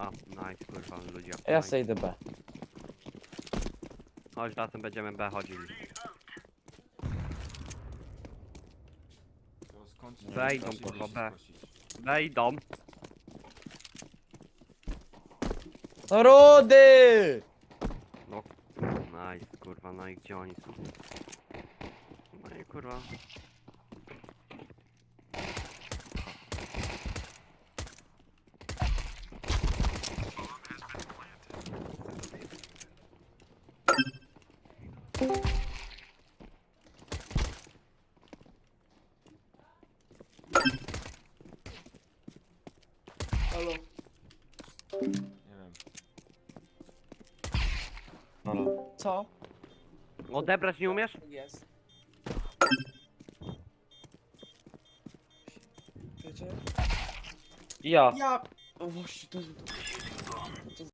A, nice, kurwa, ludzie. Ja sobie idę B. Chodź, razem będziemy B chodzili. To skąd Wejdą, kurwa, B. Wejdą. No Rudy! No, nice, kurwa, no i gdzie oni są? No i kurwa. Halo. Nie wiem. Halo. Co? Odebrać nie umiesz? Jest. Wiecie? Ja. Ja... O właśnie, to... to...